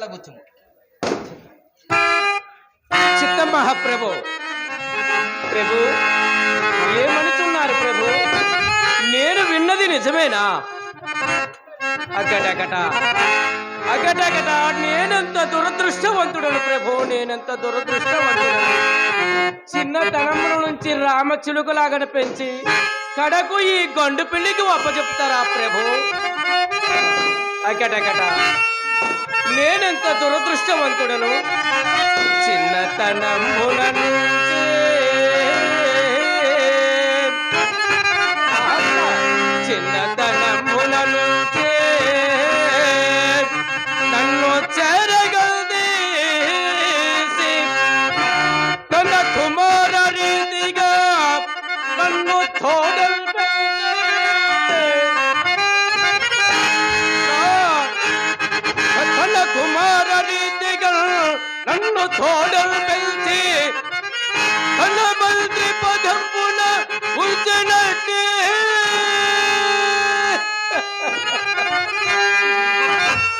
వెళ్ళబుచ్చుము చిత్త మహాప్రభు. ప్రభు ఏమనుతున్నారు ప్రభు? నేను విన్నది నిజమేనా? అగటగట. అగటగట. నేనెంత దురదృష్టవంతుడను ప్రభు? నేనెంత దురదృష్టవంతుడను? చిన్నతనముల నుంచి రామచిలుకలాగా పెంచి కడకు ఈ గండు పిల్లికి అప్పచెప్తారా ప్రభు? అగటగట. నేనెంత దురదృష్టవంతుడను? చిన్నతనమున నన్ను తోడల్ పెంచి తన మంత్రి పదంపున ఉంచినట్టే.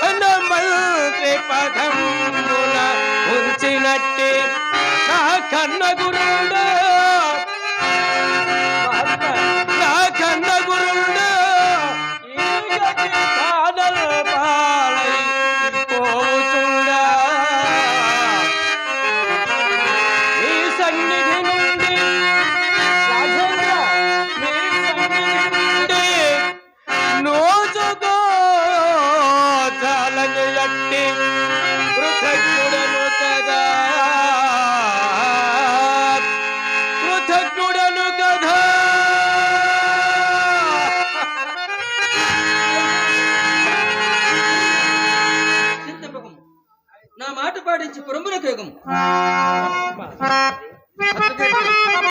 తన మంత్రి పదంపున ఉంచినట్టే. నా కన్న గురుడా నా కన్న గురుడా. చింతపకము